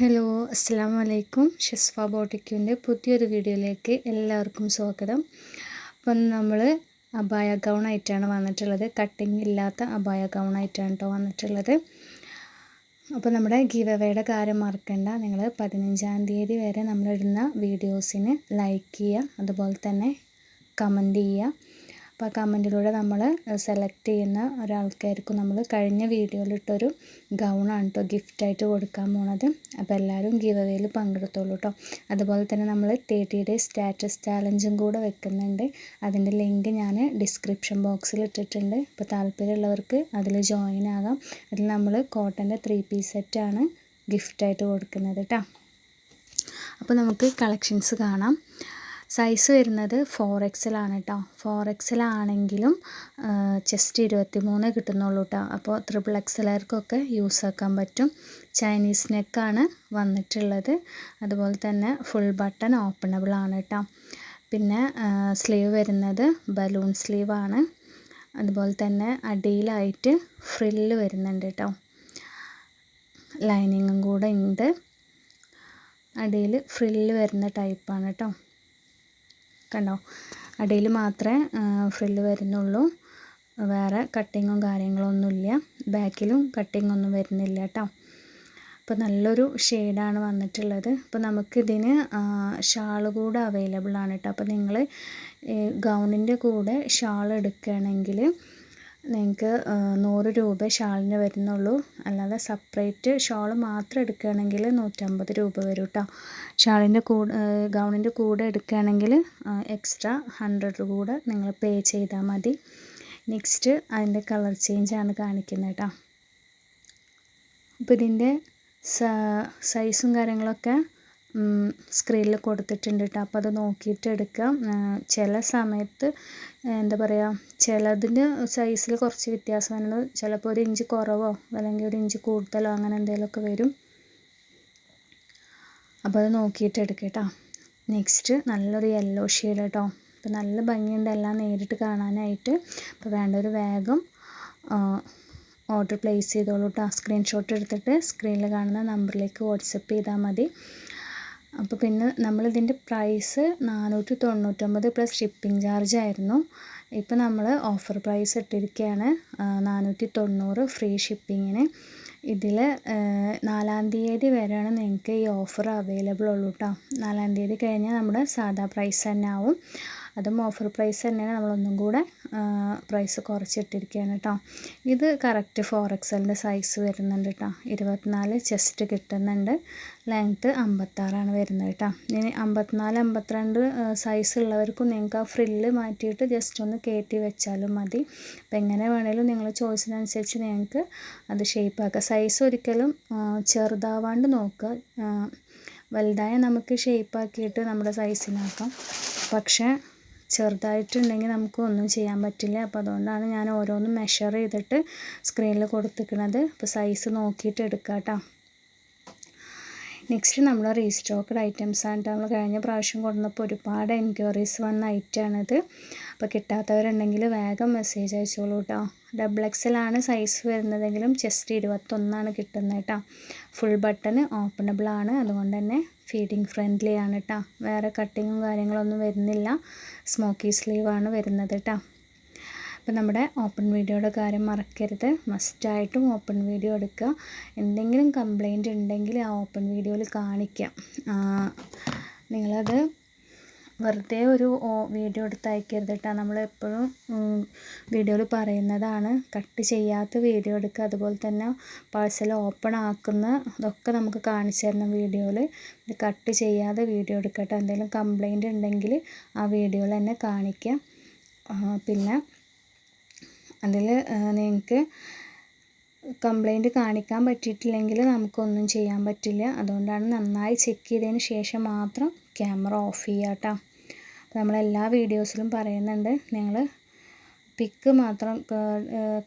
Hello അസ്സാം വലൈക്കും ഷെസ്ഫ ബോട്ടിക്കിന്റെ പുതിയൊരു വീഡിയോയിലേക്ക് എല്ലാവർക്കും സ്വാഗതം. അപ്പം നമ്മൾ അബായ ഗൗൺ ഗൗണായിട്ടാണ് വന്നിട്ടുള്ളത്. കട്ടിങ് ഇല്ലാത്ത അബായ ഗൗൺ ഗൗണായിട്ടാണ് കേട്ടോ വന്നിട്ടുള്ളത്. അപ്പോൾ നമ്മുടെ ഗീവ് കാര്യം മറക്കണ്ട. നിങ്ങൾ പതിനഞ്ചാം തീയതി വരെ നമ്മളിടുന്ന വീഡിയോസിന് ലൈക്ക് ചെയ്യുക. അതുപോലെ തന്നെ കമന്റ് ചെയ്യുക. അപ്പോൾ ആ കമന്റിലൂടെ നമ്മൾ സെലക്ട് ചെയ്യുന്ന ഒരാൾക്കായിരിക്കും നമ്മൾ കഴിഞ്ഞ വീഡിയോയിലിട്ടൊരു ഗൗണാണ് കേട്ടോ ഗിഫ്റ്റായിട്ട് കൊടുക്കാൻ പോണത്. അപ്പോൾ എല്ലാവരും ഗീവ് അവേയിൽ പങ്കെടുത്തോളൂ കേട്ടോ അതുപോലെ തന്നെ നമ്മൾ തേർട്ടി ഡേയ്സ് സ്റ്റാറ്റസ് ചാലഞ്ചും കൂടെ വെക്കുന്നുണ്ട്. അതിന്റെ ലിങ്ക് ഞാൻ ഡിസ്ക്രിപ്ഷൻ ബോക്സിൽ ഇട്ടിട്ടുണ്ട്. അപ്പോൾ താല്പര്യമുള്ളവർക്ക് അതിൽ ജോയിൻ ആകാം. അതിൽ നമ്മൾ കോട്ടന്റെ ത്രീ പീസ് സെറ്റാണ് ഗിഫ്റ്റായിട്ട് കൊടുക്കുന്നത് കേട്ടോ അപ്പോൾ നമുക്ക് കളക്ഷൻസ് കാണാം. സൈസ് വരുന്നത് ഫോർ എക്സലാണ് കേട്ടോ ഫോർ എക്സലാണെങ്കിലും ചെസ്റ്റ് ഇരുപത്തി മൂന്ന് കിട്ടുന്നുള്ളൂ കേട്ടോ അപ്പോൾ ത്രിപ്പിൾ എക്സലർക്കൊക്കെ യൂസ് ആക്കാൻ പറ്റും. ചൈനീസ് നെക്കാണ് വന്നിട്ടുള്ളത്. അതുപോലെ തന്നെ ഫുൾ ബട്ടൺ ഓപ്പണബിൾ ആണ് കേട്ടോ പിന്നെ സ്ലീവ് വരുന്നത് ബലൂൺ സ്ലീവാണ് അതുപോലെ തന്നെ അടിയിലായിട്ട് ഫ്രില്ല് വരുന്നുണ്ട് കേട്ടോ ലൈനിങ്ങും കൂടെ ഉണ്ട്. അടിയിൽ ഫ്രില്ല് വരുന്ന ടൈപ്പാണ് കേട്ടോ കണ്ടോ? അടിയിൽ മാത്രമേ ഫ്രില്ല് വരുന്നുള്ളൂ. വേറെ കട്ടിങ്ങും കാര്യങ്ങളൊന്നുമില്ല. ബാക്കിലും കട്ടിംഗ് ഒന്നും വരുന്നില്ല കേട്ടോ. അപ്പോൾ നല്ലൊരു ഷെയ്ഡാണ് വന്നിട്ടുള്ളത്. അപ്പോൾ നമുക്കിതിന് ഷാൾ കൂടെ അവൈലബിൾ ആണ് കേട്ടോ. അപ്പോൾ നിങ്ങൾ ഗൗണിന്റെ കൂടെ ഷാൾ എടുക്കുകയാണെങ്കിൽ നിങ്ങൾക്ക് നൂറ് രൂപ ഷാളിന് വരുന്നുള്ളൂ. അല്ലാതെ സെപ്പറേറ്റ് ഷാൾ മാത്രം എടുക്കുകയാണെങ്കിൽ നൂറ്റമ്പത് രൂപ വരും കേട്ടോ ഷാളിന്റെ കൂടെ ഗൗണിന്റെ കൂടെ എടുക്കുകയാണെങ്കിൽ എക്സ്ട്രാ ഹൺഡ്രഡ് കൂടെ നിങ്ങൾ പേ ചെയ്താൽ മതി. നെക്സ്റ്റ് അതിന്റെ കളർ ചേഞ്ചാണ് കാണിക്കുന്നത് കേട്ടോ അപ്പോൾ ഇതിന്റെ സൈസും കാര്യങ്ങളൊക്കെ സ്ക്രീനിൽ കൊടുത്തിട്ടുണ്ട് കേട്ടോ അപ്പോൾ അത് നോക്കിയിട്ട് എടുക്കാം ചില സമയത്ത് എന്താ പറയുക ചിലതിന് സൈസിൽ കുറച്ച് വ്യത്യാസം വരുന്നത് ചിലപ്പോൾ ഒരു ഇഞ്ച് കുറവോ അല്ലെങ്കിൽ ഒരു ഇഞ്ച് കൂടുതലോ അങ്ങനെ എന്തെങ്കിലുമൊക്കെ വരും. അപ്പോൾ അത് നോക്കിയിട്ട് എടുക്കുക കേട്ടോ നെക്സ്റ്റ് നല്ലൊരു യെല്ലോ ഷെയ്ഡ് കേട്ടോ അപ്പോൾ നല്ല ഭംഗിയുണ്ട് എല്ലാം നേരിട്ട് കാണാനായിട്ട്. അപ്പോൾ വേണ്ട ഒരു വേഗം ഓർഡർ പ്ലേസ് ചെയ്തോളൂ കേട്ടോ സ്ക്രീൻഷോട്ട് എടുത്തിട്ട് സ്ക്രീനിൽ കാണുന്ന നമ്പറിലേക്ക് വാട്സപ്പ് ചെയ്താൽ മതി. അപ്പോൾ പിന്നെ നമ്മളിതിന്റെ പ്രൈസ് നാനൂറ്റി തൊണ്ണൂറ്റൊമ്പത് പ്ലസ് ഷിപ്പിംഗ് ചാർജ് ആയിരുന്നു ഇപ്പോൾ നമ്മൾ ഓഫർ പ്രൈസ് ഇട്ടിരിക്കുകയാണ് നാനൂറ്റി തൊണ്ണൂറ് ഫ്രീ ഷിപ്പിങ്ങിന് ഇതിൽ നാലാം തീയതി വരെയാണ് നിങ്ങൾക്ക് ഈ ഓഫർ അവൈലബിൾ ഉള്ളൂ കേട്ടോ നാലാം തീയതി കഴിഞ്ഞാൽ നമ്മുടെ സാധാ പ്രൈസ് തന്നെ ആവും. അതും ഓഫർ പ്രൈസ് തന്നെയാണ്. നമ്മളൊന്നും കൂടെ പ്രൈസ് കുറച്ചിട്ടിരിക്കുകയാണ് കേട്ടോ ഇത് കറക്റ്റ് ഫോർ എക്സലിന്റെ സൈസ് വരുന്നുണ്ട് കേട്ടോ ഇരുപത്തിനാല് ചെസ്റ്റ് കിട്ടുന്നുണ്ട്. ലെങ്ത്ത് അമ്പത്താറാണ് വരുന്നത് കേട്ടോ ഇനി അമ്പത്തിനാല് അമ്പത്തിരണ്ട് സൈസ് ഉള്ളവർക്കും നിങ്ങൾക്ക് ആ ഫ്രില്ല് മാറ്റിയിട്ട് ജസ്റ്റ് ഒന്ന് കയറ്റി വെച്ചാലും മതി. അപ്പം എങ്ങനെ വേണേലും നിങ്ങൾ ചോയ്സിനനുസരിച്ച് നിങ്ങൾക്ക് അത് ഷേപ്പാക്കുക സൈസ് ഒരിക്കലും ചെറുതാവാണ്ട് നോക്കുക. വലുതായ നമുക്ക് ഷേപ്പാക്കിയിട്ട് നമ്മുടെ സൈസിനാക്കാം പക്ഷേ ചെറുതായിട്ടുണ്ടെങ്കിൽ നമുക്ക് ഒന്നും ചെയ്യാൻ പറ്റില്ല. അപ്പോൾ അതുകൊണ്ടാണ് ഞാൻ ഓരോന്നും മെഷർ ചെയ്തിട്ട് സ്ക്രീനിൽ കൊടുത്തിരിക്കുന്നത് അപ്പോൾ സൈസ് നോക്കിയിട്ട് എടുക്കാം കേട്ടോ നെക്സ്റ്റ് നമ്മൾ റീസ്റ്റോക്കഡ് ഐറ്റംസ് ആണ് നമ്മൾ കഴിഞ്ഞ പ്രാവശ്യം കൊണ്ടുവന്നപ്പോൾ ഒരുപാട് എൻക്വയറീസ് വന്ന ഐറ്റമാണിത് അപ്പോൾ കിട്ടാത്തവരുണ്ടെങ്കിൽ വേഗം മെസ്സേജ് അയച്ചോളൂ കേട്ടോ ഡബിൾ എക്സലാണ് സൈസ് വരുന്നതെങ്കിലും ചെസ്റ്റ് ഇരുപത്തൊന്നാണ് കിട്ടുന്നത് കേട്ടോ ഫുൾ ബട്ടൺ ഓപ്പണബിൾ ആണ്. അതുകൊണ്ട് തന്നെ ഫീഡിങ് ഫ്രണ്ട്ലി ആണ് കേട്ടോ വേറെ കട്ടിങ്ങും കാര്യങ്ങളൊന്നും വരുന്നില്ല. സ്മോക്കി സ്ലീവാണ് വരുന്നത് കേട്ടോ അപ്പം നമ്മുടെ ഓപ്പൺ വീഡിയോയുടെ കാര്യം മറക്കരുത്. മസ്റ്റായിട്ടും ഓപ്പൺ വീഡിയോ എടുക്കുക എന്തെങ്കിലും കംപ്ലൈന്റ് ഉണ്ടെങ്കിൽ ആ ഓപ്പൺ വീഡിയോയിൽ കാണിക്കാം. നിങ്ങളത് വെറുതെ ഒരു വീഡിയോ എടുത്ത് അയക്കരുത് കേട്ടോ നമ്മളെപ്പോഴും വീഡിയോയിൽ പറയുന്നതാണ്. കട്ട് ചെയ്യാത്ത വീഡിയോ എടുക്കുക അതുപോലെ തന്നെ പാഴ്സൽ ഓപ്പൺ ആക്കുന്ന ഇതൊക്കെ നമുക്ക് കാണിച്ചു തരണം വീഡിയോയിൽ. കട്ട് ചെയ്യാതെ വീഡിയോ എടുക്കട്ടെ. എന്തെങ്കിലും കംപ്ലൈന്റ് ഉണ്ടെങ്കിൽ ആ വീഡിയോയിൽ തന്നെ കാണിക്കാം. പിന്നെ അതിൽ നിങ്ങൾക്ക് കംപ്ലൈന്റ് കാണിക്കാൻ പറ്റിയിട്ടില്ലെങ്കിൽ നമുക്കൊന്നും ചെയ്യാൻ പറ്റില്ല. അതുകൊണ്ടാണ് നന്നായി ചെക്ക് ചെയ്തതിന് ശേഷം മാത്രം ക്യാമറ ഓഫ് ചെയ്യുക കേട്ടോ നമ്മളെല്ലാ വീഡിയോസിലും പറയുന്നുണ്ട്. നിങ്ങൾ പിക്ക് മാത്രം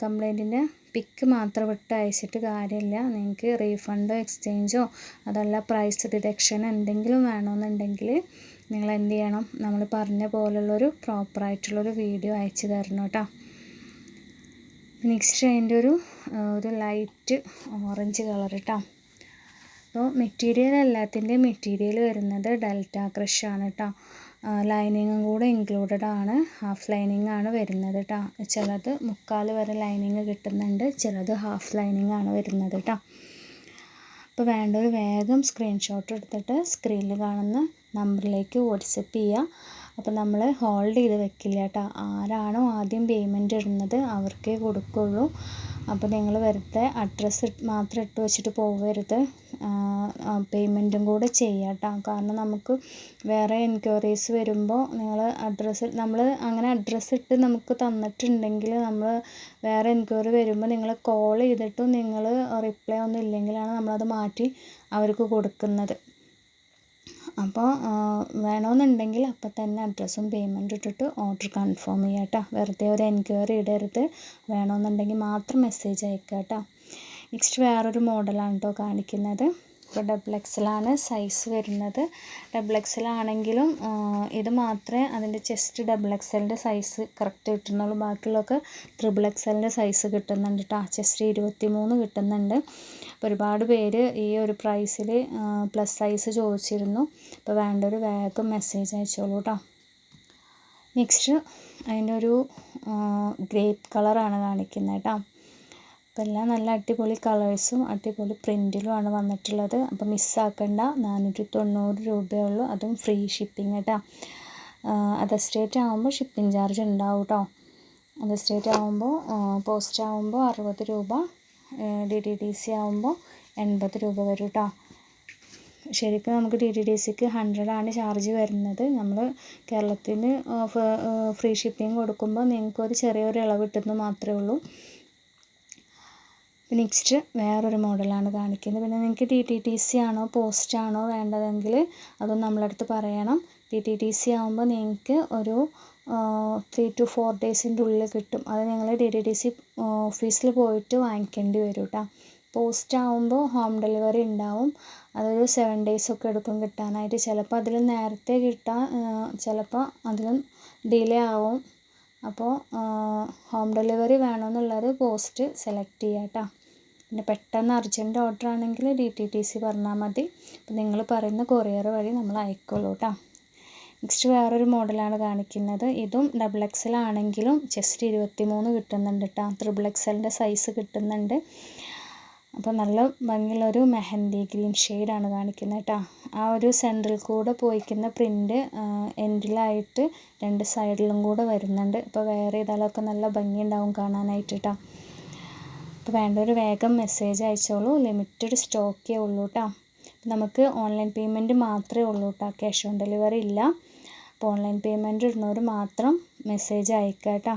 കംപ്ലൈന്റിന്റെ പിക്ക് മാത്രം വിട്ട് അയച്ചിട്ട് കാര്യമില്ല. നിങ്ങൾക്ക് റീഫണ്ടോ എക്സ്ചേഞ്ചോ അതല്ല പ്രൈസ് ഡിഡക്ഷൻ എന്തെങ്കിലും വേണമെന്നുണ്ടെങ്കിൽ നിങ്ങൾ എന്ത് ചെയ്യണം? നമ്മൾ പറഞ്ഞ പോലുള്ളൊരു പ്രോപ്പറായിട്ടുള്ളൊരു വീഡിയോ അയച്ചു തരണം കേട്ടോ. നെക്സ്റ്റ് അതിന്റെ ഒരു ഒരു ലൈറ്റ് ഓറഞ്ച് കളർ കേട്ടോ അപ്പോൾ മെറ്റീരിയൽ എല്ലാത്തിന്റെയും മെറ്റീരിയൽ വരുന്നത് ഡെൽറ്റ ക്രഷ് ആണ് കേട്ടോ ലൈനിങ്ങും കൂടെ ഇൻക്ലൂഡഡ് ആണ്. ഹാഫ് ലൈനിങ് ആണ് വരുന്നത് കേട്ടോ ചിലത് മുക്കാൽ വരെ ലൈനിങ് കിട്ടുന്നുണ്ട് ചിലത് ഹാഫ് ലൈനിങ് ആണ് വരുന്നത് കേട്ടോ അപ്പോൾ വേണ്ടൊരു വേഗം സ്ക്രീൻഷോട്ട് എടുത്തിട്ട് സ്ക്രീനിൽ കാണുന്ന നമ്പറിലേക്ക് വാട്സപ്പ് ചെയ്യുക അപ്പോൾ നമ്മൾ ഹോൾഡ് ചെയ്ത് വെക്കില്ല കേട്ടോ ആരാണോ ആദ്യം പേയ്മെന്റ് ഇടുന്നത് അവർക്കേ കൊടുക്കുള്ളൂ. അപ്പോൾ നിങ്ങൾ വെറുതെ അഡ്രസ്സ് മാത്രം ഇട്ട് വെച്ചിട്ട് പോകരുത് പേയ്മെന്റും കൂടെ ചെയ്യുക കേട്ടോ കാരണം നമുക്ക് വേറെ എൻക്വയറീസ് വരുമ്പോൾ നിങ്ങൾ അഡ്രസ്സ് നമ്മൾ അങ്ങനെ അഡ്രസ്സ് ഇട്ട് നമുക്ക് തന്നിട്ടുണ്ടെങ്കിൽ നമ്മൾ വേറെ എൻക്വയറി വരുമ്പോൾ നിങ്ങൾ കോൾ ചെയ്തിട്ടും നിങ്ങൾ റിപ്ലൈ ഒന്നും ഇല്ലെങ്കിലാണ് നമ്മളത് മാറ്റി അവർക്ക് കൊടുക്കുന്നത്. അപ്പോൾ വേണമെന്നുണ്ടെങ്കിൽ അപ്പം തന്നെ അഡ്രസ്സും പേയ്മെന്റും ഇട്ടിട്ട് ഓർഡർ കൺഫേം ചെയ്യുക കേട്ടോ. വെറുതെ ഒരു എൻക്വയറി ഇടരുത്. വേണമെന്നുണ്ടെങ്കിൽ മാത്രം മെസ്സേജ് അയക്കുക കേട്ടോ. നെക്സ്റ്റ് വേറൊരു മോഡലാണ് കേട്ടോ കാണിക്കുന്നത്. ഇപ്പോൾ ഡബിൾ എക്സലാണ് സൈസ് വരുന്നത്. ഡബിൾ എക്സലാണെങ്കിലും ഇത് മാത്രമേ അതിന്റെ ചെസ്റ്റ് ഡബിൾ എക്സലിന്റെ സൈസ് കറക്റ്റ് കിട്ടുന്നുള്ളൂ. ബാക്കിയുള്ളൊക്കെ ത്രിബിൾ എക്സലിന്റെ സൈസ് കിട്ടുന്നുണ്ട് കേട്ടോ ചെസ്റ്റ് ഇരുപത്തി മൂന്ന് കിട്ടുന്നുണ്ട്. അപ്പോൾ ഒരുപാട് പേര് ഈ ഒരു പ്രൈസിൽ പ്ലസ് സൈസ് ചോദിച്ചിരുന്നു. അപ്പോൾ വേണ്ട ഒരു വേഗം മെസ്സേജ് അയച്ചോളൂ കേട്ടോ നെക്സ്റ്റ് അതിന്റെ ഒരു ഗ്രേപ്പ് കളറാണ് കാണിക്കുന്നത് കേട്ടോ അപ്പോൾ എല്ലാം നല്ല അടിപൊളി കളേഴ്സും അടിപൊളി പ്രിന്റിലുമാണ് വന്നിട്ടുള്ളത്. അപ്പോൾ മിസ്സാക്കണ്ട നാനൂറ്റി തൊണ്ണൂറ് രൂപയേ ഉള്ളൂ അതും ഫ്രീ ഷിപ്പിംഗ് കേട്ടോ അതർ സ്റ്റേറ്റ് ആകുമ്പോൾ ഷിപ്പിംഗ് ചാർജ് ഉണ്ടാവും കേട്ടോ അതർ സ്റ്റേറ്റ് ആകുമ്പോൾ പോസ്റ്റ് ആകുമ്പോൾ അറുപത് രൂപ ഡി ടി ഡി സി ആകുമ്പോൾ എൺപത് രൂപ വരും കേട്ടോ ശരിക്കും നമുക്ക് ഡി ടി ഡി സിക്ക് ഹൺഡ്രഡാണ് ചാർജ് വരുന്നത്. നമ്മൾ കേരളത്തിന് ഫ്രീ ഷിപ്പിംഗ് കൊടുക്കുമ്പോൾ നിങ്ങൾക്ക് ഒരു ചെറിയൊരു ഇളവ് കിട്ടുന്നു മാത്രമേ ഉള്ളൂ. നെക്സ്റ്റ് വേറൊരു മോഡലാണ് കാണിക്കുന്നത്. പിന്നെ നിങ്ങൾക്ക് ടി ടി ടി സി ആണോ പോസ്റ്റ് ആണോ വേണ്ടതെങ്കിൽ അതും നമ്മളടുത്ത് പറയണം. ടി ടി ടി സി ആകുമ്പോൾ നിങ്ങൾക്ക് ഒരു ത്രീ ടു ഫോർ ഡേയ്സിന്റെ ഉള്ളിൽ കിട്ടും. അത് നിങ്ങൾ ഡി ടി ടി സി ഓഫീസിൽ പോയിട്ട് വാങ്ങിക്കേണ്ടി വരും കേട്ടോ പോസ്റ്റ് ആകുമ്പോൾ ഹോം ഡെലിവറി ഉണ്ടാവും. അതൊരു സെവൻ ഡേയ്സ് ഒക്കെ എടുക്കും കിട്ടാനായിട്ട്. ചിലപ്പോൾ അതിൽ നേരത്തെ കിട്ടാൻ ചിലപ്പോൾ അതിലും ഡിലേ ആവും. അപ്പോൾ ഹോം ഡെലിവറി വേണമെന്നുള്ളത് പോസ്റ്റ് സെലക്ട് ചെയ്യാം കേട്ടോ പിന്നെ പെട്ടെന്ന് അർജന്റ് ഓർഡർ ആണെങ്കിൽ ഡി ടി ടി സി പറഞ്ഞാൽ മതി. അപ്പം നിങ്ങൾ പറയുന്ന കൊറിയർ വഴി നമ്മൾ അയക്കുള്ളൂ കേട്ടോ നെക്സ്റ്റ് വേറൊരു മോഡലാണ് കാണിക്കുന്നത്. ഇതും ഡബിൾ എക്സൽ ആണെങ്കിലും ജസ്റ്റ് ഇരുപത്തി മൂന്ന് കിട്ടുന്നുണ്ട് കേട്ടോ ത്രിബിൾ എക്സലിന്റെ സൈസ് കിട്ടുന്നുണ്ട്. അപ്പോൾ നല്ല ഭംഗിയുള്ളൊരു മെഹന്തി ഗ്രീൻ ഷെയ്ഡാണ് കാണിക്കുന്നത് കേട്ടോ ആ ഒരു സെന്ററിൽ കൂടെ പോയിക്കുന്ന പ്രിന്റ് എൻഡിലായിട്ട് രണ്ട് സൈഡിലും കൂടെ വരുന്നുണ്ട്. അപ്പോൾ വേറെ ചെയ്താലൊക്കെ നല്ല ഭംഗിയുണ്ടാവും കാണാനായിട്ട് കേട്ടോ അപ്പോൾ വേണ്ടൊരു വേഗം മെസ്സേജ് അയച്ചോളൂ. ലിമിറ്റഡ് സ്റ്റോക്കേ ഉള്ളൂ കേട്ടോ നമുക്ക് ഓൺലൈൻ പേയ്മെന്റ് മാത്രമേ ഉള്ളൂ കേട്ടോ ക്യാഷ് ഓൺ ഡെലിവറി ഇല്ല. അപ്പോൾ ഓൺലൈൻ പേയ്മെന്റ് ഇടുന്നവർ മാത്രം മെസ്സേജ് അയക്കുക കേട്ടോ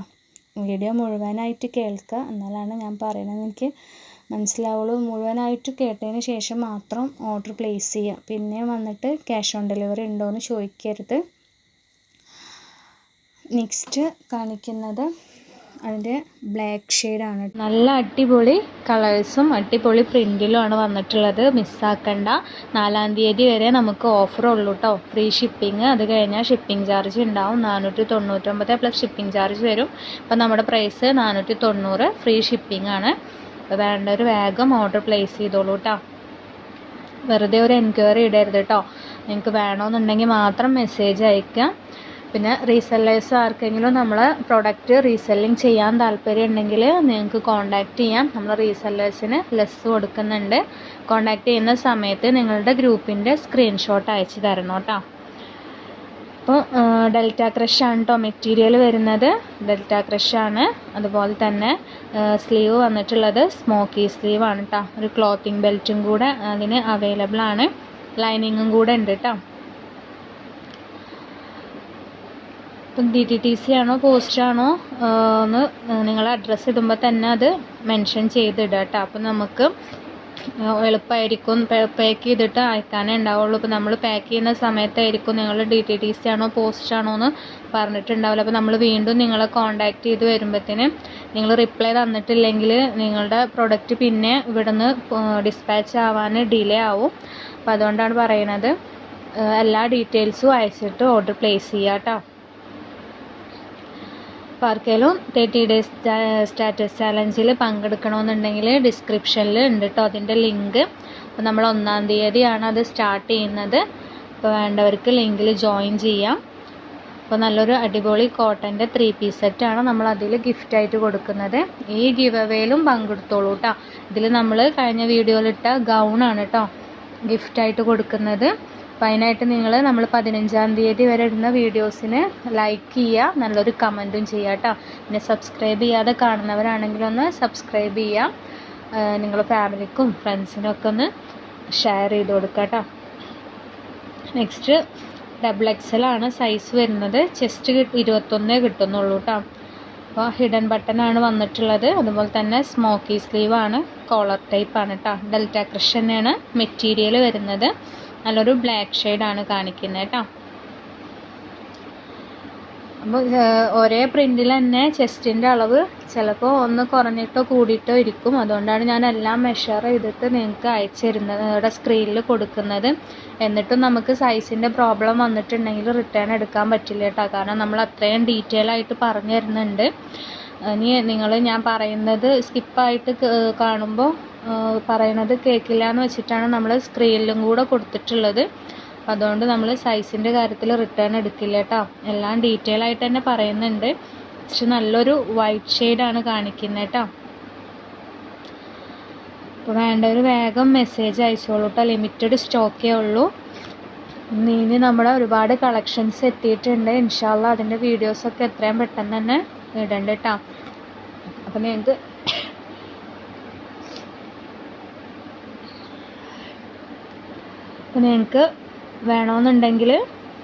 വീഡിയോ മുഴുവനായിട്ട് കേൾക്കുക എന്നാലാണ് ഞാൻ പറയുന്നത്. എനിക്ക് മനസ്സിലാവുള്ളൂ. മുഴുവനായിട്ട് കേട്ടതിന് ശേഷം മാത്രം ഓർഡർ പ്ലേസ് ചെയ്യുക പിന്നെ വന്നിട്ട് ക്യാഷ് ഓൺ ഡെലിവറി ഉണ്ടോ എന്ന് ചോദിക്കരുത്. നെക്സ്റ്റ് കാണിക്കുന്നത് അതിന്റെ ബ്ലാക്ക് ഷെയ്ഡാണ് നല്ല അടിപൊളി കളേഴ്സും അടിപൊളി പ്രിന്റിലുമാണ് വന്നിട്ടുള്ളത്. മിസ്സാക്കണ്ട നാലാം തീയതി വരെ നമുക്ക് ഓഫർ ഉള്ളൂ കേട്ടോ ഫ്രീ ഷിപ്പിംഗ് അത് കഴിഞ്ഞാൽ ഷിപ്പിംഗ് ചാർജ് ഉണ്ടാവും. നാനൂറ്റി തൊണ്ണൂറ്റൊമ്പത് പ്ലസ് ഷിപ്പിംഗ് ചാർജ് വരും. അപ്പോൾ നമ്മുടെ പ്രൈസ് നാനൂറ്റി തൊണ്ണൂറ് ഫ്രീ ഷിപ്പിംഗ് ആണ് അപ്പോൾ ഒരു വേഗം ഓർഡർ പ്ലേസ് ചെയ്തോളൂ കേട്ടോ വെറുതെ ഒരു എൻക്വയറി ഇടരുത് കേട്ടോ നിങ്ങൾക്ക് വേണമെന്നുണ്ടെങ്കിൽ മാത്രം മെസ്സേജ് അയക്കാം. പിന്നെ റീസെല്ലേഴ്സ് ആർക്കെങ്കിലും നമ്മൾ പ്രൊഡക്റ്റ് റീസെല്ലിങ് ചെയ്യാൻ താല്പര്യം ഉണ്ടെങ്കിൽ നിങ്ങൾക്ക് കോൺടാക്റ്റ് ചെയ്യാം. നമ്മൾ റീസെല്ലേഴ്സിന് ലെസ് കൊടുക്കുന്നുണ്ട്. കോൺടാക്റ്റ് ചെയ്യുന്ന സമയത്ത് നിങ്ങളുടെ ഗ്രൂപ്പിന്റെ സ്ക്രീൻഷോട്ട് അയച്ചു തരണം കേട്ടോ. അപ്പോൾ ഡെൽറ്റ ക്രഷ് ആണ് കേട്ടോ മെറ്റീരിയൽ വരുന്നത്. ഡെൽറ്റ ക്രഷ് ആണ്. അതുപോലെ തന്നെ സ്ലീവ് വന്നിട്ടുള്ളത് സ്മോക്കി സ്ലീവ് ആണ് കേട്ടോ ഒരു ക്ലോത്തിങ് ബെൽറ്റും കൂടെ അതിന് അവൈലബിൾ ആണ്. ലൈനിങ്ങും കൂടെ ഉണ്ട് കേട്ടോ ഡി ടി ടി സി ആണോ പോസ്റ്റ് ആണോ ഒന്ന് നിങ്ങൾ അഡ്രസ്സ് ഇടുമ്പോൾ തന്നെ അത് മെൻഷൻ ചെയ്തിടുക കേട്ടോ അപ്പം നമുക്ക് എളുപ്പമായിരിക്കും പാക്ക് ചെയ്തിട്ട് അയക്കാനേ ഉണ്ടാവുള്ളൂ. ഇപ്പം നമ്മൾ പാക്ക് ചെയ്യുന്ന സമയത്തായിരിക്കും നിങ്ങൾ ഡി ടി ടി സി ആണോ പോസ്റ്റ് ആണോ എന്ന് പറഞ്ഞിട്ടുണ്ടാവില്ല. അപ്പോൾ നമ്മൾ വീണ്ടും നിങ്ങളെ കോൺടാക്റ്റ് ചെയ്ത് വരുമ്പോഴത്തേന് നിങ്ങൾ റിപ്ലൈ തന്നിട്ടില്ലെങ്കിൽ നിങ്ങളുടെ പ്രൊഡക്റ്റ് പിന്നെ ഇവിടുന്ന് ഡിസ്പാച്ച് ആവാൻ ഡിലേ ആവും. അപ്പോൾ അതുകൊണ്ടാണ് പറയുന്നത് എല്ലാ ഡീറ്റെയിൽസും അയച്ചിട്ട് ഓർഡർ പ്ലേസ് ചെയ്യാം കേട്ടോ ആർക്കെങ്കിലും തേർട്ടി ഡേയ്സ് സ്റ്റാറ്റസ് ചാലഞ്ചിൽ പങ്കെടുക്കണമെന്നുണ്ടെങ്കിൽ ഡിസ്ക്രിപ്ഷനിൽ ഉണ്ട് കേട്ടോ അതിന്റെ ലിങ്ക്. അപ്പോൾ നമ്മൾ ഒന്നാം തീയതിയാണ് അത് സ്റ്റാർട്ട് ചെയ്യുന്നത്. അപ്പോൾ വേണ്ടവർക്ക് ലിങ്കിൽ ജോയിൻ ചെയ്യാം. അപ്പോൾ നല്ലൊരു അടിപൊളി കോട്ടന്റെ ത്രീ പീസ് സെറ്റാണ് നമ്മൾ അതിൽ ഗിഫ്റ്റായിട്ട് കൊടുക്കുന്നത്. ഈ ഗിവ് അവേയിലും പങ്കെടുത്തോളൂ കേട്ടോ ഇതിൽ നമ്മൾ കഴിഞ്ഞ വീഡിയോയിലിട്ട ഗൗണാണ് കേട്ടോ ഗിഫ്റ്റായിട്ട് കൊടുക്കുന്നത്. അപ്പോൾ അതിനായിട്ട് നിങ്ങൾ നമ്മൾ പതിനഞ്ചാം തീയതി വരെ ഇടുന്ന വീഡിയോസിന് ലൈക്ക് ചെയ്യുക. നല്ലൊരു കമന്റും ചെയ്യുക കേട്ടോ പിന്നെ സബ്സ്ക്രൈബ് ചെയ്യാതെ കാണുന്നവരാണെങ്കിലൊന്ന് സബ്സ്ക്രൈബ് ചെയ്യുക നിങ്ങൾ ഫാമിലിക്കും ഫ്രണ്ട്സിനും ഒക്കെ ഒന്ന് ഷെയർ ചെയ്ത് കൊടുക്കുക കേട്ടോ നെക്സ്റ്റ് ഡബിൾ എക്സൽ ആണ് സൈസ് വരുന്നത്. ചെസ്റ്റ് ഇരുപത്തൊന്നേ കിട്ടുന്നുള്ളൂ കേട്ടോ അപ്പോൾ ഹിഡൻ ബട്ടൺ ആണ് വന്നിട്ടുള്ളത്. അതുപോലെ തന്നെ സ്മോക്കി സ്ലീവാണ് കോളർ ടൈപ്പ് ആണ് കേട്ടോ ഡെൽറ്റ ക്രഷ് തന്നെയാണ് മെറ്റീരിയൽ വരുന്നത്. നല്ലൊരു ബ്ലാക്ക് ഷെയ്ഡാണ് കാണിക്കുന്നത് കേട്ടോ. അപ്പോൾ ഒരേ പ്രിന്റിൽ തന്നെ ചെസ്റ്റിന്റെ അളവ് ചിലപ്പോൾ ഒന്ന് കുറഞ്ഞിട്ടോ കൂടിയിട്ടോ ഇരിക്കും. അതുകൊണ്ടാണ് ഞാൻ എല്ലാം മെഷർ ചെയ്തിട്ട് നിങ്ങൾക്ക് അയച്ചിരുന്നത് ഇവിടെ സ്ക്രീനിൽ കൊടുക്കുന്നത്. എന്നിട്ടും നമുക്ക് സൈസിന്റെ പ്രോബ്ലം വന്നിട്ടുണ്ടെങ്കിൽ റിട്ടേൺ എടുക്കാൻ പറ്റില്ല കേട്ടോ. കാരണം നമ്മൾ അത്രയും ഡീറ്റെയിൽ ആയിട്ട് പറഞ്ഞു തരുന്നുണ്ട്. ഇനി നിങ്ങൾ ഞാൻ പറയുന്നത് സ്കിപ്പായിട്ട് കാണുമ്പോൾ പറയണത് കേൾക്കില്ല എന്ന് വെച്ചിട്ടാണ് നമ്മൾ സ്ക്രീനിലും കൂടെ കൊടുത്തിട്ടുള്ളത്. അതുകൊണ്ട് നമ്മൾ സൈസിന്റെ കാര്യത്തിൽ റിട്ടേൺ എടുക്കില്ല കേട്ടോ. എല്ലാം ഡീറ്റെയിൽ ആയിട്ട് തന്നെ പറയുന്നുണ്ട്. പക്ഷെ നല്ലൊരു വൈറ്റ് ഷെയ്ഡാണ് കാണിക്കുന്നത് കേട്ടോ. അപ്പോൾ വേണ്ടവർ വേഗം മെസ്സേജ് അയച്ചോളൂ കേട്ടോ ലിമിറ്റഡ് സ്റ്റോക്കേ ഉള്ളൂ. ഇനി നമ്മുടെ ഒരുപാട് കളക്ഷൻസ് എത്തിയിട്ടുണ്ട്. ഇൻഷാല്ല അതിന്റെ വീഡിയോസൊക്കെ എത്രയും പെട്ടെന്ന് തന്നെ ഇടണ്ട കേട്ടോ അപ്പം നിങ്ങൾക്ക് അപ്പം നിങ്ങൾക്ക് വേണമെന്നുണ്ടെങ്കിൽ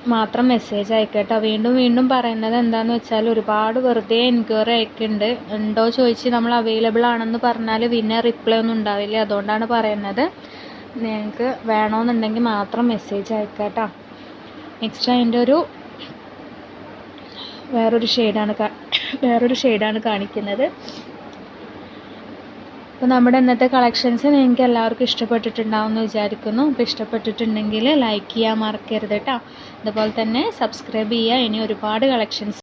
മാത്രം മെസ്സേജ് അയക്കട്ടോ. വീണ്ടും വീണ്ടും പറയുന്നത് എന്താണെന്ന് വെച്ചാൽ ഒരുപാട് വെറുതെ എൻക്വയറി അയക്കുന്നുണ്ട് ഉണ്ടോ ചോദിച്ച് നമ്മൾ അവൈലബിൾ ആണെന്ന് പറഞ്ഞാൽ പിന്നെ റിപ്ലൈ ഒന്നും ഉണ്ടാവില്ല. അതുകൊണ്ടാണ് പറയുന്നത്. നിങ്ങൾക്ക് വേണമെന്നുണ്ടെങ്കിൽ മാത്രം മെസ്സേജ് അയക്കാട്ടോ. നെക്സ്റ്റ് അതിന്റെ ഒരു വേറൊരു ഷെയ്ഡാണ് വേറൊരു ഷെയ്ഡാണ് കാണിക്കുന്നത്. അപ്പോൾ നമ്മുടെ ഇന്നത്തെ കളക്ഷൻസ് നിങ്ങൾക്ക് എല്ലാവർക്കും ഇഷ്ടപ്പെട്ടിട്ടുണ്ടാവും എന്ന് വിചാരിക്കുന്നു. അപ്പോൾ ഇഷ്ടപ്പെട്ടിട്ടുണ്ടെങ്കിൽ ലൈക്ക് ചെയ്യാൻ മറക്കരുത് കേട്ടോ. അതുപോലെ തന്നെ സബ്സ്ക്രൈബ് ചെയ്യുക. ഇനി ഒരുപാട് കളക്ഷൻസ്